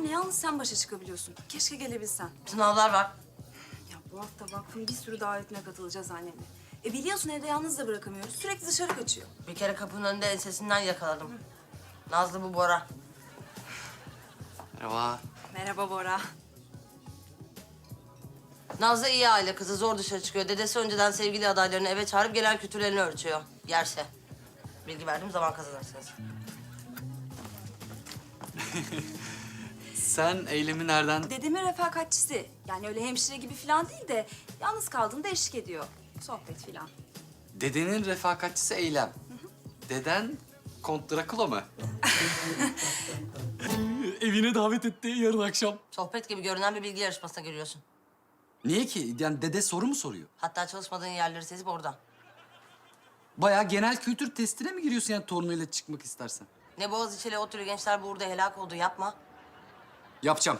Kerem'le yalnız sen başa çıkabiliyorsun. Keşke gelebilsen. Sınavlar var. Ya bu hafta vakfın bir sürü davetine katılacağız annemle. E biliyorsun evde yalnız da bırakamıyoruz. Sürekli dışarı kaçıyor. Bir kere kapının önünde ensesinden yakaladım. Nazlı bu Bora. Merhaba. Merhaba Bora. Nazlı iyi aile kızı zor dışarı çıkıyor. Dedesi önceden sevgili adaylarını eve çağırıp gelen kültürlerini ölçüyor. Yerse. Bilgi verdiğim zaman kazanırsınız. Sen eylemi nereden? Dedemin refakatçisi. Yani öyle hemşire gibi falan değil de yalnız kaldığında eşlik ediyor. Sohbet falan. Dedenin refakatçisi Eylem. Deden Kont Drakula mı? Evine davet etti yarın akşam. Sohbet gibi görünen bir bilgi yarışmasına giriyorsun. Niye ki? Yani dede soru mu soruyor? Hatta çalışmadığın yerleri sezip oradan. Bayağı genel kültür testine mi giriyorsun yani torunuyla çıkmak istersen? Ne Boğaziçi'yle o tür gençler burada helak oldu yapma. Yapacağım.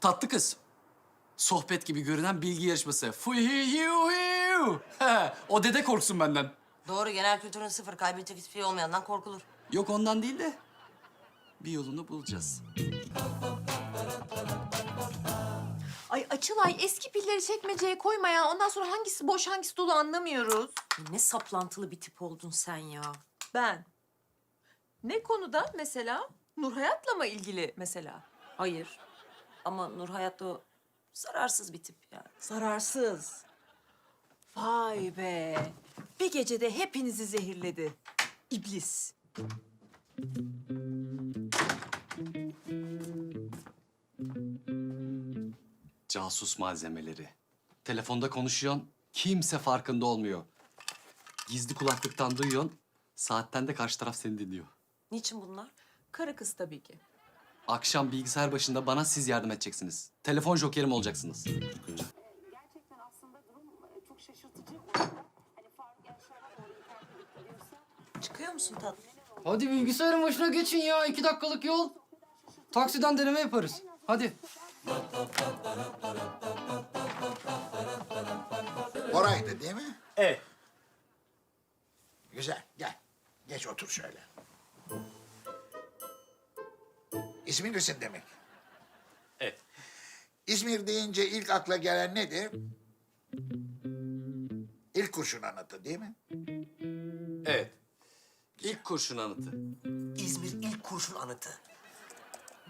Tatlı kız. Sohbet gibi görünen bilgi yarışması. Fuhihiuhiu. O dede korksun benden. Doğru genel kültürün sıfır kaybedecek hiçbir şey olmayandan korkulur. Yok ondan değil de bir yolunu bulacağız. Ay Açılay eski pilleri çekmeceye koyma ya. Ondan sonra hangisi boş hangisi dolu anlamıyoruz. Ne saplantılı bir tip oldun sen ya. Ben. Ne konuda mesela? Nurhayat'la mı ilgili mesela? Hayır. Ama Nur Hayat o zararsız bir tip yani. Zararsız. Vay be. Bir gecede hepinizi zehirledi. İblis. Casus malzemeleri. Telefonda konuşuyorsun, kimse farkında olmuyor. Gizli kulaklıktan duyuyorsun, saatten de karşı taraf seni dinliyor. Niçin bunlar? Karı kız tabii ki. Akşam bilgisayar başında bana siz yardım edeceksiniz. Telefon jokerim olacaksınız. gerçekten aslında durum e, çok şaşırtıcı orada. Hani doğru gidiyorsa Çıkıyor musun tatlım? Hadi bilgisayarın başına geçin ya. iki dakikalık yol. Taksiden deneme yaparız. Hadi. Oraydı değil mi? Evet. Güzel, gel. Geç otur şöyle. İzmirlisin demek. Evet. İzmir deyince ilk akla gelen nedir? İlk kurşun anıtı değil mi? Evet. İlk kurşun anıtı. İzmir ilk kurşun anıtı.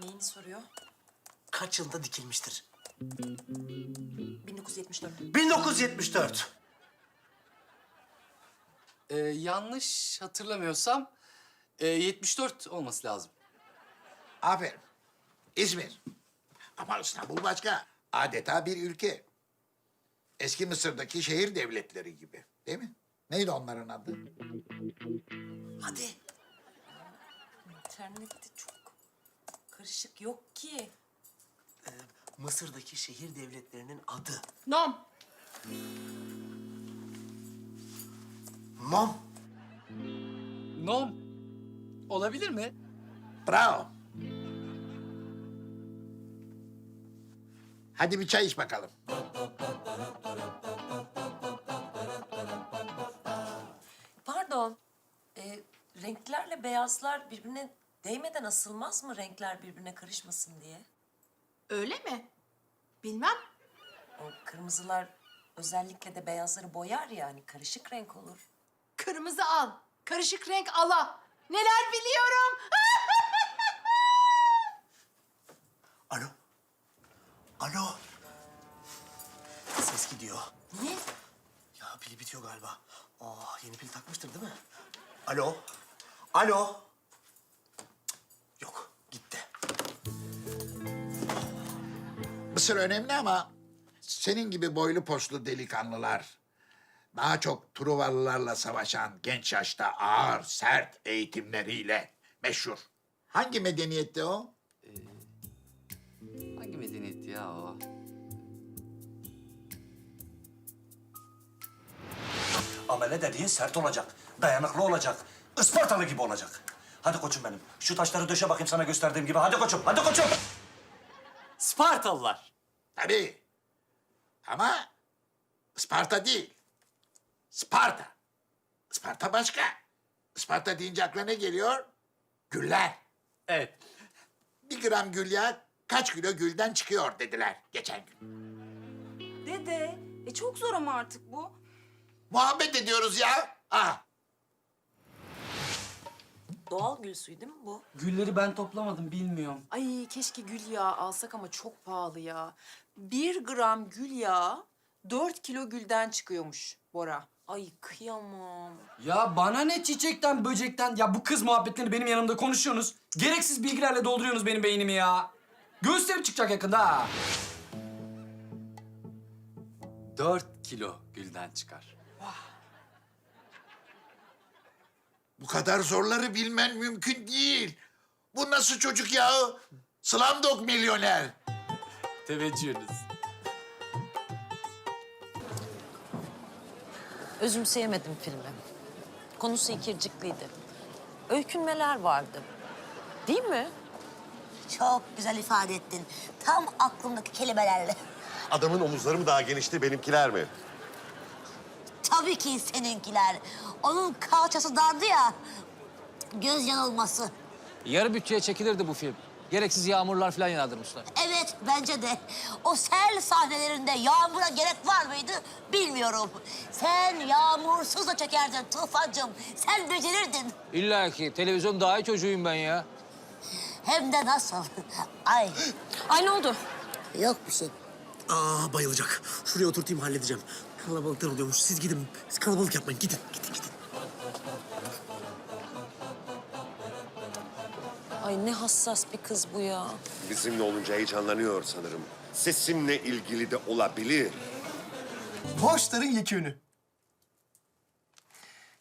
Neyini soruyor? Kaç yılda dikilmiştir? 1974. 1974. Ee, yanlış hatırlamıyorsam e, 74 olması lazım. Aferin. İzmir. Ama İstanbul başka. Adeta bir ülke. Eski Mısır'daki şehir devletleri gibi. Değil mi? Neydi onların adı? Hadi. İnternette çok karışık yok ki. Mısır'daki şehir devletlerinin adı. Nom. Mom. Nom. Olabilir mi? Bravo. Hadi bir çay iç bakalım. Pardon. Ee, renklerle beyazlar birbirine değmeden asılmaz mı renkler birbirine karışmasın diye? Öyle mi? Bilmem. O kırmızılar özellikle de beyazları boyar ya hani karışık renk olur. Kırmızı al. Karışık renk ala. Neler biliyorum. Alo. Alo. Ses gidiyor. Niye? Ya pili bitiyor galiba. Aa yeni pil takmıştır değil mi? Alo. Alo. Cık, Yok gitti. Mısır önemli ama senin gibi boylu poslu delikanlılar, daha çok Truvalılarla savaşan genç yaşta ağır, sert eğitimleriyle meşhur. Hangi medeniyette o? Medeniyetti ya o? Ama ne dediğin sert olacak. Dayanıklı olacak. Ispartalı gibi olacak. Hadi koçum benim. Şu taşları döşe bakayım sana gösterdiğim gibi. Hadi koçum, hadi koçum. Spartalılar. Tabii. Ama Sparta değil. Sparta. Sparta başka. Sparta deyince aklına ne geliyor? Güller. Evet. Bir gram gül yağı kaç kilo gülden çıkıyor dediler geçen gün. Dede, e çok zor ama artık bu. Muhabbet ediyoruz ya. Ah. Doğal gül suyu değil mi bu? Gülleri ben toplamadım bilmiyorum. Ay keşke gül yağı alsak ama çok pahalı ya. Bir gram gül yağı dört kilo gülden çıkıyormuş Bora. Ay kıyamam. Ya bana ne çiçekten, böcekten? Ya bu kız muhabbetlerini benim yanımda konuşuyorsunuz. Gereksiz bilgilerle dolduruyorsunuz benim beynimi ya. Göğüslerim çıkacak yakında ha. Dört kilo gülden çıkar. Bu kadar zorları bilmen mümkün değil. Bu nasıl çocuk yahu? Slumdog milyoner. Teveccühünüz. Özümseyemedim filmi. Konusu ikircikliydi. Öykünmeler vardı. Değil mi? Çok güzel ifade ettin. Tam aklımdaki kelimelerle. Adamın omuzları mı daha genişti benimkiler mi? Tabii ki seninkiler. Onun kalçası dardı ya. Göz yanılması. Yarı bütçeye çekilirdi bu film. Gereksiz yağmurlar falan yağdırmışlar. Evet bence de. O sel sahnelerinde yağmura gerek var mıydı bilmiyorum. Sen yağmursuz da çekerdin Tufancığım. Sen becerirdin. İlla ki televizyon daha iyi çocuğuyum ben ya. Hem de nasıl. Ay Ay ne oldu? yok bir şey. Aa bayılacak. Şuraya oturtayım halledeceğim. Kalabalıktan oluyormuş. Siz gidin. Siz kalabalık yapmayın. Gidin, gidin, gidin. Ay ne hassas bir kız bu ya. Bizimle olunca heyecanlanıyor sanırım. Sesimle ilgili de olabilir. Borçların yekünü.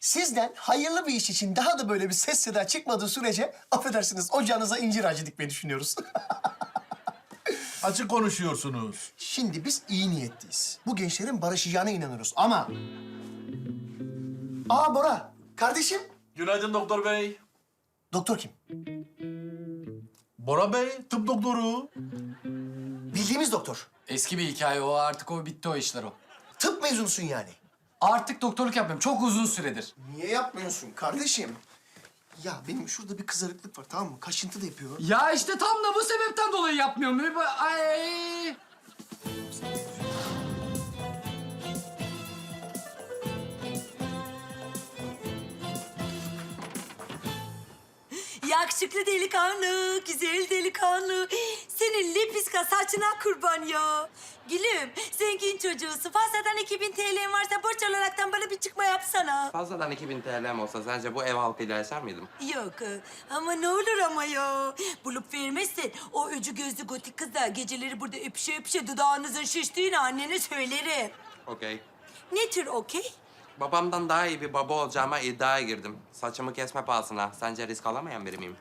Sizden hayırlı bir iş için daha da böyle bir ses seda çıkmadığı sürece affedersiniz ocağınıza incir ağacı dikmeyi düşünüyoruz. Açık konuşuyorsunuz. Şimdi biz iyi niyetliyiz. Bu gençlerin barışacağına inanıyoruz ama... Aa Bora, kardeşim. Günaydın doktor bey. Doktor kim? Bora bey, tıp doktoru. Bildiğimiz doktor. Eski bir hikaye o artık o bitti o işler o. Tıp mezunusun yani. Artık doktorluk yapmıyorum çok uzun süredir. Niye yapmıyorsun kardeşim? Ya benim şurada bir kızarıklık var tamam mı? Kaşıntı da yapıyor. Ya işte tam da bu sebepten dolayı yapmıyorum. Ay. Yakışıklı delikanlı, güzel delikanlı. Senin lepiska saçına kurban ya. Gülüm, zengin çocuğusun. Fazladan 2000 TL'in varsa borç olaraktan bana bir çıkma yapsana. Fazladan 2000 TL'm olsa sence bu ev halkıyla yaşar mıydım? Yok e, ama ne olur ama ya. Bulup vermezsen o öcü gözlü gotik kız da geceleri burada öpüşe öpüşe dudağınızın şiştiğini annene söylerim. Okey. Ne tür okey? Babamdan daha iyi bir baba olacağıma iddiaya girdim. Saçımı kesme pahasına. Sence risk alamayan biri miyim?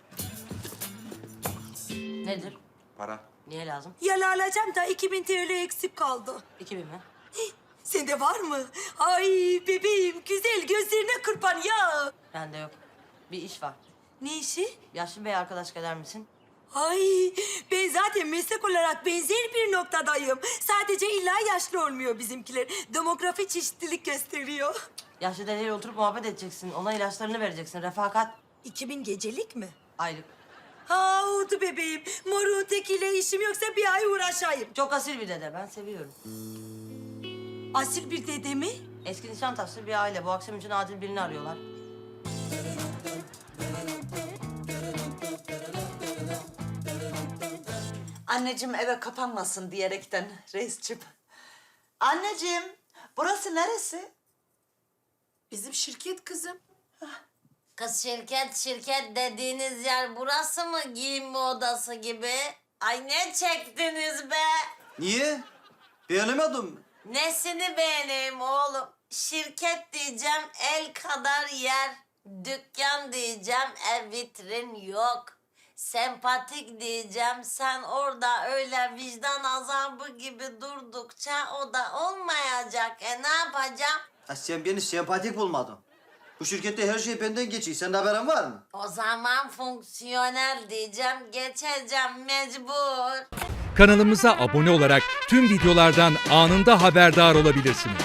Nedir? Para. Niye lazım? Yalı alacağım da 2000 TL eksik kaldı. 2000 mi? Sende var mı? Ay bebeğim güzel gözlerine kurban ya. Bende yok. Bir iş var. Ne işi? Yaşlı bey arkadaş gelir misin? Ay ben zaten meslek olarak benzer bir noktadayım. Sadece illa yaşlı olmuyor bizimkiler. Demografi çeşitlilik gösteriyor. Yaşlı dedeyle oturup muhabbet edeceksin. Ona ilaçlarını vereceksin. Refakat 2000 gecelik mi? aylık. Ha oldu bebeğim. Moruğun tekiyle işim yoksa bir ay uğraşayım. Çok asil bir dede. Ben seviyorum. Asil bir dede mi? Eski Nişantaşı bir aile. Bu akşam için acil birini arıyorlar. Anneciğim eve kapanmasın diyerekten reisçim. Anneciğim burası neresi? Bizim şirket kızım. Kız şirket şirket dediğiniz yer burası mı giyinme odası gibi? Ay ne çektiniz be? Niye? Beğenemedim. Nesini beğeneyim oğlum? Şirket diyeceğim el kadar yer. Dükkan diyeceğim ev vitrin yok. Sempatik diyeceğim sen orada öyle vicdan azabı gibi durdukça o da olmayacak. E ne yapacağım? sen beni sempatik bulmadın. Bu şirkette her şey benden geçiyor. Senin haberin var mı? O zaman fonksiyonel diyeceğim geçeceğim mecbur. Kanalımıza abone olarak tüm videolardan anında haberdar olabilirsiniz.